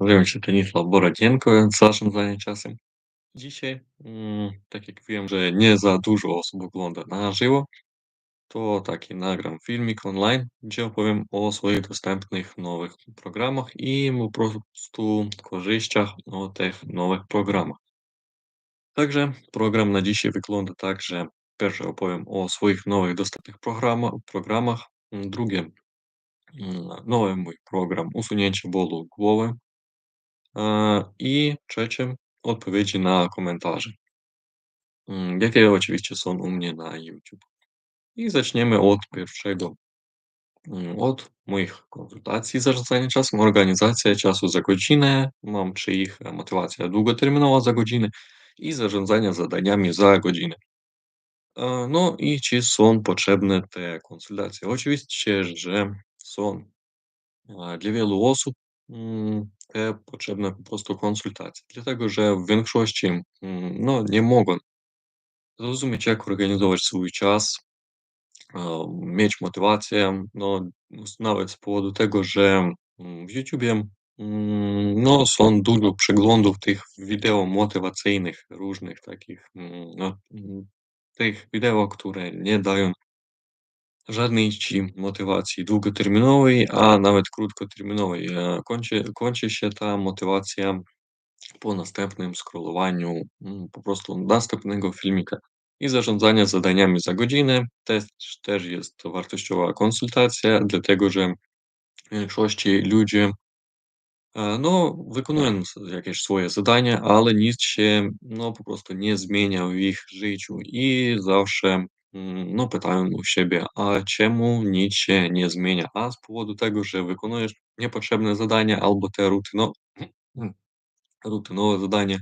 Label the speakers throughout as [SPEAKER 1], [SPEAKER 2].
[SPEAKER 1] Nazywam się Stanisław Borodzenko z naszym zdaniem czasem. Dzisiaj, mm, tak jak wiem, że nie za dużo osób ogląda na żywo, to taki nagram filmik online, gdzie opowiem o swoich dostępnych nowych programach i po prostu korzyściach o tych nowych programach. Także program na dzisiaj wygląda tak, że pierwsze opowiem o swoich nowych dostępnych programa, programach, mm, drugie mm, nowy mój program usunięcie bólu głowy, i trzecie odpowiedzi na komentarze. Mm, jakie oczywiście są u mnie na YouTube. I zaczniemy od pierwszego. Mm, Od moich konsultacji zarządzania czasem, organizacja czasu za godzinę, mam czy ich e, motywacja długoterminowa za godzinę i zarządzania zadaniami za godzinę. E, No i czy są potrzebne te konsultacje? Oczywiście, że są. E, Dla wielu osób te potrzebne po prostu konsultacje, dlatego że w większości mm, no, nie mogą zrozumieć, jak organizować swój czas, e, mieć motywację. No, nawet z powodu tego, że mm, w YouTubie mm, no, są dużo przeglądów tych wideo motywacyjnych, różnych takich, mm, no, mm, tych wideo, które nie dają żadnej ci motywacji długoterminowej, a nawet krótkoterminowej. E, Kończy, kończy się ta motywacja po następnym scrollowaniu mm, po prostu następnego filmika i zarządzania zadaniami za godzinę. Też, też jest to wartościowa konsultacja, dlatego że w większości ludzie e, no, wykonują jakieś swoje zadania, ale nic się no, po prostu nie zmienia w ich życiu i zawsze no, pytają u siebie, a czemu nic się nie zmienia? A z powodu tego, że wykonujesz niepotrzebne zadania albo te rutyno, rutynowe zadania,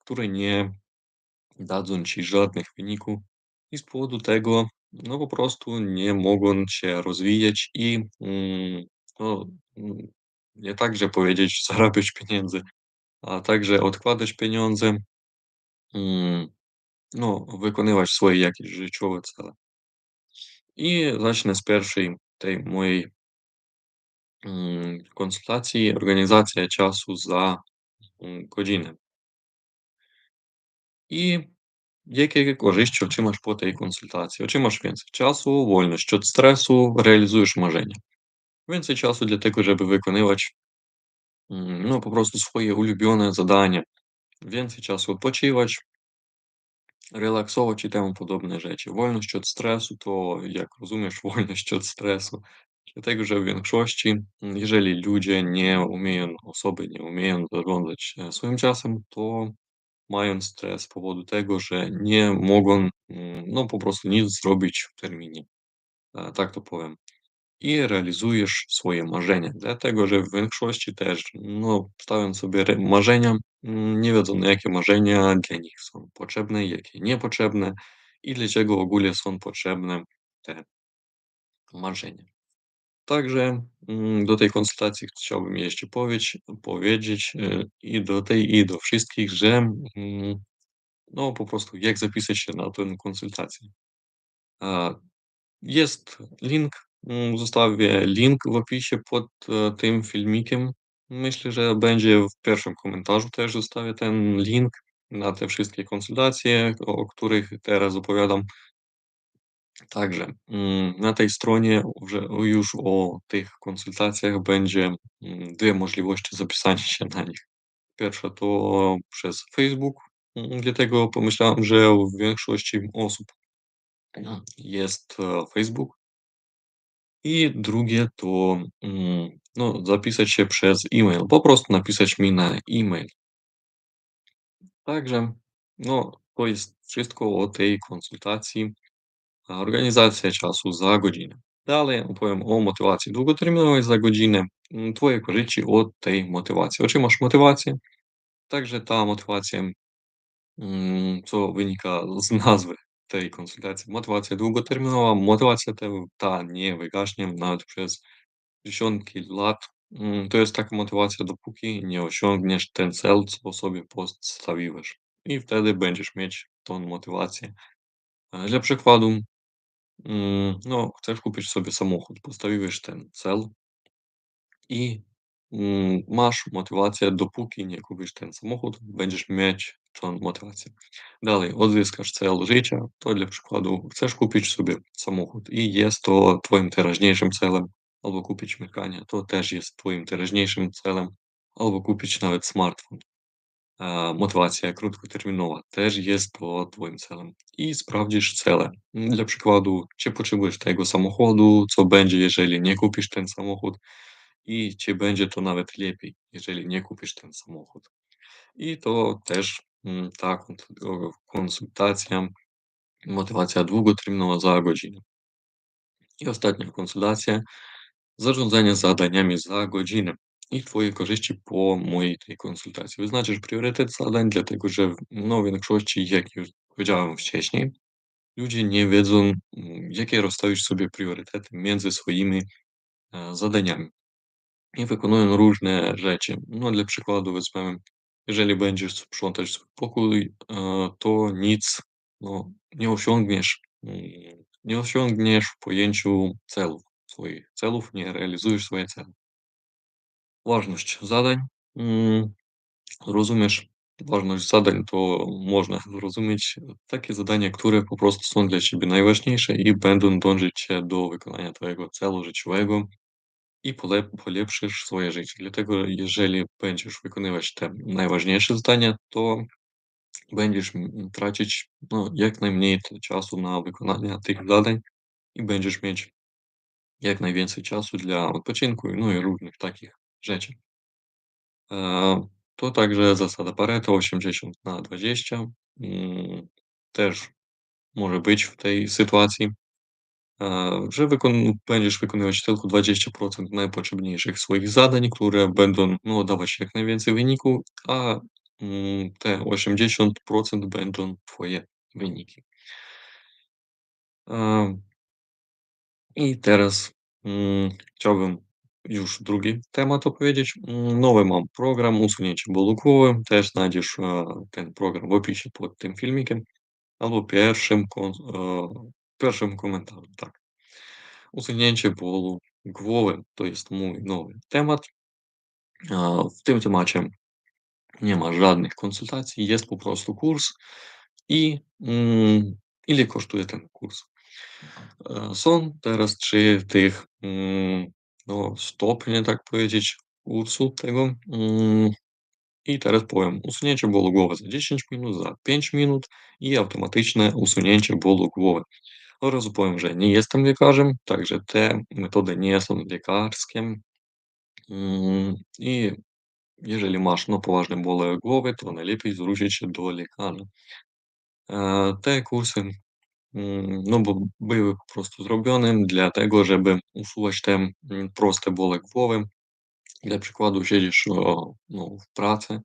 [SPEAKER 1] które nie dadzą ci żadnych wyników i z powodu tego, no po prostu nie mogą się rozwijać i mm, no, mm, nie tak, że powiedzieć zarabiać pieniędzy, a także odkładać pieniądze, mm, no, wykonywać swoje jakieś życiowe cele. I zacznę z pierwszej tej mojej mm, konsultacji, organizacja czasu za mm, godzinę. I Jakie korzyści otrzymasz po tej konsultacji? Otrzymasz więcej czasu, wolność od stresu, realizujesz marzenia. Więcej czasu dla tego, żeby wykonywać, mm, no, po prostu swoje ulubione zadania. Więcej czasu odpoczywać, relaksować i temu podobne rzeczy. Wolność od stresu to, jak rozumiesz, wolność od stresu. Dlatego, że w większości, jeżeli ludzie nie umieją, osoby nie umieją zarządzać swoim czasem, to mają stres z powodu tego, że nie mogą, no, po prostu nic zrobić w terminie, tak to powiem. I realizujesz swoje marzenia, dlatego że w większości też, no, stawiam sobie re marzenia, mm, nie wiedzą, jakie marzenia dla nich są potrzebne, jakie niepotrzebne i dlaczego w ogóle są potrzebne te marzenia. Także, mm, do tej konsultacji chciałbym jeszcze powiedzieć powiedzieć, e, i do tej, i do wszystkich, że, mm, no, po prostu jak zapisać się na tę konsultację. Jest link, mm, zostawię link w opisie pod, e, tym filmikiem. Myślę, że będzie w pierwszym komentarzu też zostawię ten link na te wszystkie konsultacje, o których teraz opowiadam. Także, mm, na tej stronie już o tych konsultacjach będzie, mm, 2 możliwości zapisania się na nich. Pierwsza to przez Facebook, dlatego pomyślałem, że w większości osób jest, e, Facebook i drugie to, mm, no, zapisać się przez e-mail, po prostu napisać mi na e-mail. Także, no, to jest wszystko o tej konsultacji, organizacja czasu za godzinę. Dalej opowiem o motywacji długoterminowej za godzinę, mm, twoje korzyści od tej motywacji. Otrzymasz motywację, także ta motywacja Mm, co wynika z nazwy tej konsultacji. Motywacja długoterminowa, motywacja ta nie wygaśnie nawet przez dziesiątki lat. Mm, to jest taka motywacja, dopóki nie osiągniesz ten cel, co sobie postawiłeś. I wtedy będziesz mieć tą motywację. Dla przykładu, mm, no, chcesz kupić sobie samochód, postawiłeś ten cel i mm, masz motywację, dopóki nie kupisz ten samochód, będziesz mieć tą motywację. Dalej, odzyskasz cel życia, to dla przykładu chcesz kupić sobie samochód i jest to twoim teraźniejszym celem, albo kupić mieszkanie, to też jest twoim teraźniejszym celem, albo kupić nawet smartfon. A, motywacja krótkoterminowa też jest to twoim celem i sprawdzisz cele. Dla przykładu, czy potrzebujesz tego samochodu, co będzie, jeżeli nie kupisz ten samochód i czy będzie to nawet lepiej, jeżeli nie kupisz ten samochód. I to też mm, ta konsultacja, motywacja długoterminowa za godzinę. I ostatnia konsultacja, zarządzanie zadaniami za godzinę. I Twoje korzyści po mojej tej konsultacji. Wyznaczysz priorytet zadań, dlatego że no, w większości, jak już powiedziałem wcześniej, ludzie nie wiedzą, mm, jakie rozstawić sobie priorytety między swoimi e, zadaniami. I wykonują różne rzeczy. No, dla przykładu weźmiemy, jeżeli będziesz sprzątać swój pokój, e, to nic, no, nie osiągniesz, mm, nie osiągniesz w pojęciu celów, nie realizujesz swoje cele. Ważność zadań. Mm, rozumiesz ważność zadań, to można zrozumieć takie zadania, które po prostu są dla ciebie najważniejsze i będą dążyć cię do wykonania twojego celu życiowego. I pole polepszysz swoje życie. Dlatego jeżeli będziesz wykonywać te najważniejsze zadania, to będziesz, tracić, no, jak najmniej czasu na wykonanie tych zadań i będziesz mieć jak najwięcej czasu dla odpoczynku, no i różnych takich rzeczy. Eee, to także zasada Pareto 80 na 20, mm, też może być w tej sytuacji. e, że wykon będziesz wykonywać tylko 20% najpotrzebniejszych swoich zadań, które będą, no, dawać jak najwięcej wyniku, a, mm, te 80% będą twoje wyniki. A, i teraz, mm, chciałbym już drugi temat opowiedzieć. Mm, nowy mam program usunięcia bólu głowy. Też znajdziesz, e, ten program w opisie pod tym filmikiem albo pierwszym e, pierwszym komentarzu, tak. Usunięcie bólu głowy to jest mój nowy temat. A, w tym temacie nie ma żadnych konsultacji, jest po prostu kurs i mm, ile kosztuje ten kurs? E, teraz trzy tych mm, no, stopnie, tak powiedzieć, kursu tego. Mm, I teraz powiem, usunięcie bólu głowy za 10 minut, za 5 minut i automatyczne usunięcie bólu głowy. Od razu powiem, że nie jestem lekarzem, także te metody nie są lekarskie. Mm, I jeżeli masz no, poważne bóle głowy, to najlepiej zwrócić się do lekarza. E, Te kursy mm, mm, siedzisz o, no, w pracy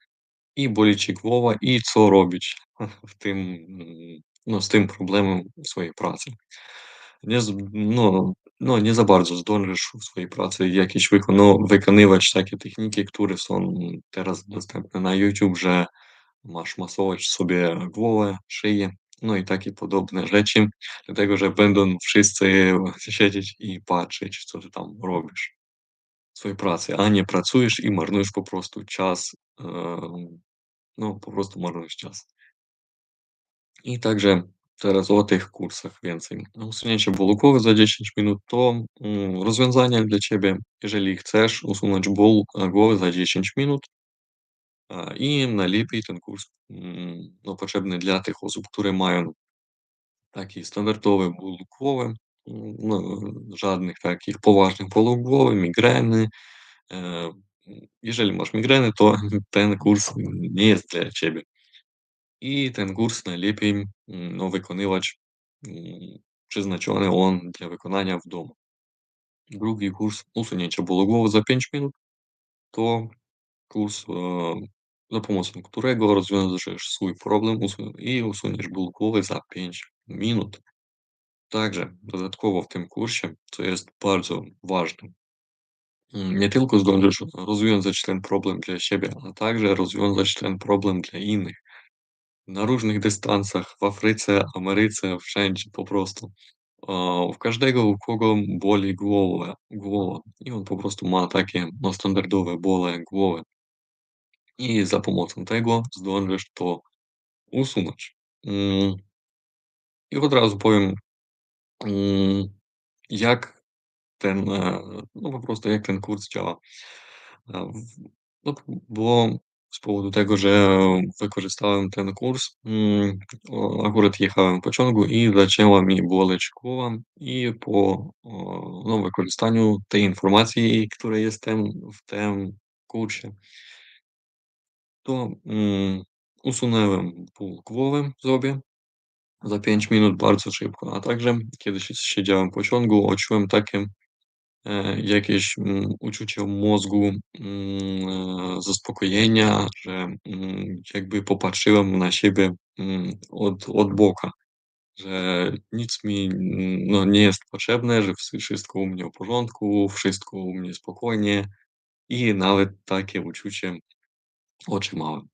[SPEAKER 1] i boli ci głowa i co robić w tym, mm, no, z tym problemem w swojej pracy. Nie z no no, nie za bardzo zdążysz w swojej pracy jakieś wykono wykonywać takie techniki, które są teraz dostępne na YouTube, masować sobie głowę, szyję, no i takie podobne rzeczy, dlatego że będą wszyscy siedzieć i patrzeć, co ty tam robisz w swojej pracy, a nie pracujesz i marnujesz po prostu czas, no, po prostu marnujesz czas. I także teraz o tych kursach więcej. Usunięcie bólu za 10 minut to mm, rozwiązanie dla Ciebie, jeżeli chcesz usunąć ból e, głowy za 10 minut. I najlepiej ten kurs mm, no, potrzebny dla tych osób, które mają taki standardowy ból głowy, mm, no, żadnych takich poważnych bólów głowy, migreny. e, mm, Jeżeli masz migreny, to ten kurs nie jest dla Ciebie. I ten kurs najlepiej, mm, no, wykonywać, mm, przeznaczony on dla wykonania w domu. Drugi kurs usunięcia bólu głowy za 5 minut to kurs, e, za pomocą którego rozwiążesz swój problem i usuniesz ból głowy za 5 minut. Także dodatkowo w tym kursie, co jest bardzo ważne, mm, nie tylko zdążysz rozwiązać ten problem dla siebie, a także rozwiązać ten problem dla innych. Na różnych dystansach, w Afryce, Ameryce, wszędzie po prostu. w każdego, u kogo boli głowa głowa i on po prostu ma takie, no, standardowe bóle głowy. I za pomocą tego zdążysz to usunąć. Mm. I od razu powiem, mm, jak ten, e, no, po prostu jak ten kurs działa. No, bo z powodu tego, że wykorzystałem ten kurs, mm, akurat jechałem w pociągu i zaczęła mi boleć głowa i po, no, wykorzystaniu tej informacji, która jest w tym kursie to, mm, usunąłem ból głowy sobie za 5 minut bardzo szybko, a także kiedy si siedziałem w pociągu, odczułem takie, e, jakieś, mm, uczucie mózgu, mm, e, zaspokojenia, że, mm, jakby popatrzyłem na siebie, mm, od od boka, że nic mi, no, nie jest potrzebne, że wszy wszystko u mnie w porządku, wszystko u mnie spokojnie i nawet takie uczucie otrzymałem.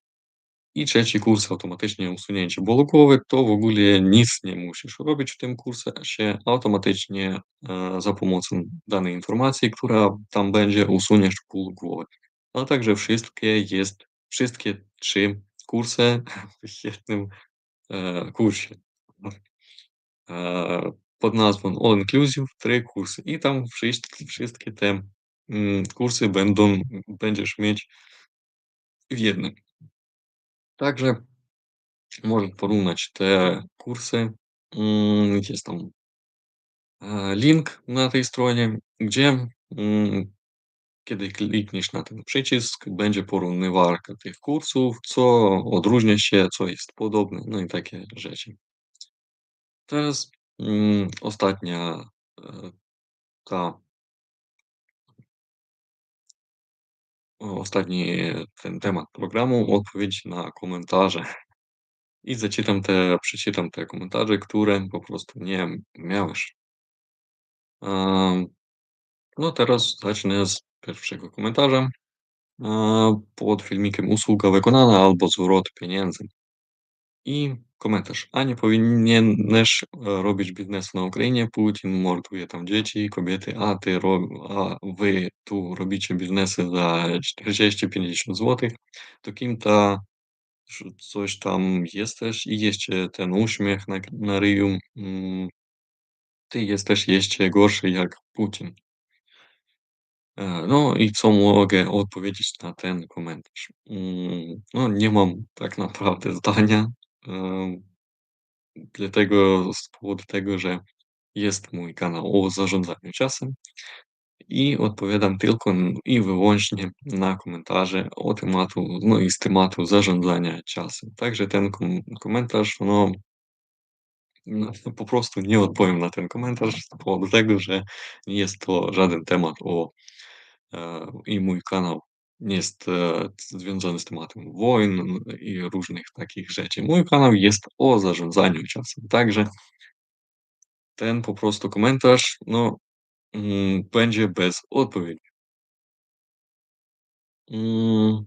[SPEAKER 1] I trzeci kurs automatycznie usunięcie głowy, to w ogóle nic nie musisz robić w tym kursie, automatycznie, e, za pomocą danej informacji, która tam będzie, usuniesz ból głowy. A także wszystkie jest wszystkie 3 kursy w jednym, e, kursie. E, pod nazwą All Inclusive 3 kursy i tam wszyść wszystkie te, mm, kursy będą będziesz mieć w jednym. Także możesz porównać te kursy. Mm, jest tam e, link na tej stronie, gdzie, mm, kiedy klikniesz na ten przycisk, będzie porównywarka tych kursów, co odróżnia się, co jest podobne, no i takie rzeczy. Teraz, mm, ostatnia, e, ta ostatni ten temat programu, odpowiedź na komentarze. I zaczytam te przeczytam te komentarze, które po prostu nie miałeś. No teraz zacznę z pierwszego komentarza. Pod filmikiem "Usługa wykonana" albo "Zwrot pieniędzy". I komentarz: "A nie powinieneś, e, robić biznesu na Ukrainie, Putin morduje tam dzieci, kobiety, a ty ro a wy tu robicie biznesy za 40-50 złotych, to kim ta coś tam jesteś i jeszcze ten uśmiech na na ryju, mm, ty jesteś jeszcze gorszy jak Putin". E, no i co mogę odpowiedzieć na ten komentarz? Mm, no nie mam tak naprawdę zdania, dlatego z powodu tego, że jest mój kanał o zarządzaniu czasem i odpowiadam tylko i wyłącznie na komentarze o tematu no i z tematu zarządzania czasem. Także ten kom komentarz, no no po prostu nie odpowiem na ten komentarz z powodu tego, że nie jest to żaden temat o e, i mój kanał jest, e, związany z tematem wojn i różnych takich rzeczy. Mój kanał jest o zarządzaniu czasem, także ten po prostu komentarz, no, mm, będzie bez odpowiedzi. Mm.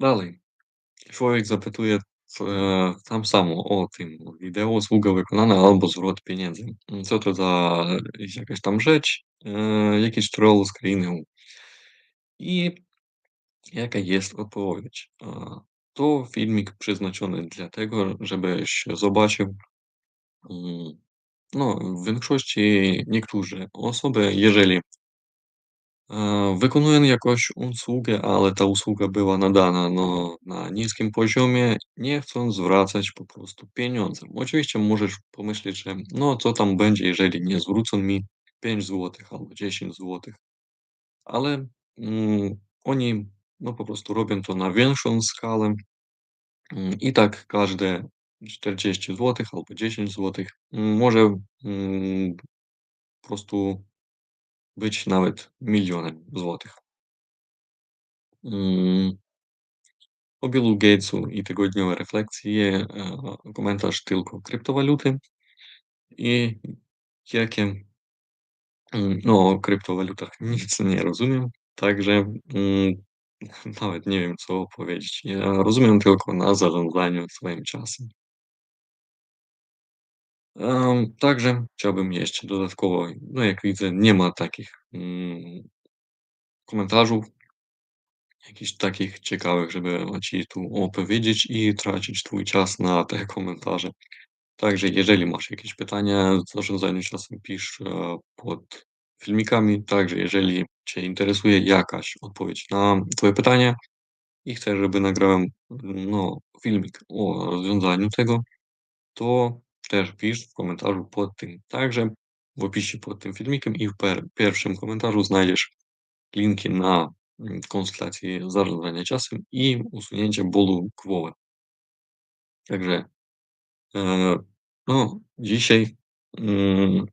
[SPEAKER 1] Dalej. Człowiek zapytuje e, tam samo o tym wideo "Usługa wykonana" albo "Zwrot pieniędzy". Mm, co to za jakaś tam rzecz, e, jakiś troll z. I jaka jest odpowiedź? To filmik przeznaczony dlatego, żebyś zobaczył, mm, no, w większości niektórzy osoby, jeżeli e, wykonują jakąś usługę, ale ta usługa była nadana, no, na niskim poziomie, nie chcą zwracać po prostu pieniądze. Oczywiście możesz pomyśleć, że no, co tam będzie, jeżeli nie zwrócą mi 5 złotych albo 10 złotych. Ale, mm, oni, no, po prostu robią to na większą skalę. Mm, i tak każde 40 złotych albo 10 złotych może, mm, po prostu być nawet milionem złotych. Mm. Po Billu Gatesu i tygodniowe refleksje, e, komentarz tylko kryptowaluty i jakie mm, no, o kryptowalutach nic nie rozumiem, także, mm, nawet nie wiem, co powiedzieć. Ja rozumiem tylko na zarządzaniu swoim czasem. Także chciałbym jeszcze dodatkowo, no jak widzę, nie ma takich, mm, komentarzów jakichś takich ciekawych, żeby ci tu opowiedzieć i tracić twój czas na te komentarze. Także jeżeli masz jakieś pytania o zarządzaniu czasem, pisz, e, pod filmikami. Także jeżeli cię interesuje jakaś odpowiedź na twoje pytanie i chcesz, żeby nagrałem, no, filmik o rozwiązaniu tego, to też pisz w komentarzu pod tym. Także w opisie pod tym filmikiem i w pierwszym komentarzu znajdziesz linki na, mm, konsultację zarządzania czasem i usunięcie bólu głowy. Także, e, no, dzisiaj, mm,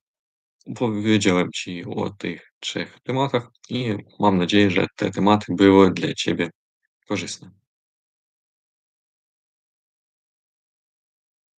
[SPEAKER 1] opowiedziałem ci o tych 3 tematach i mam nadzieję, że te tematy były dla ciebie korzystne.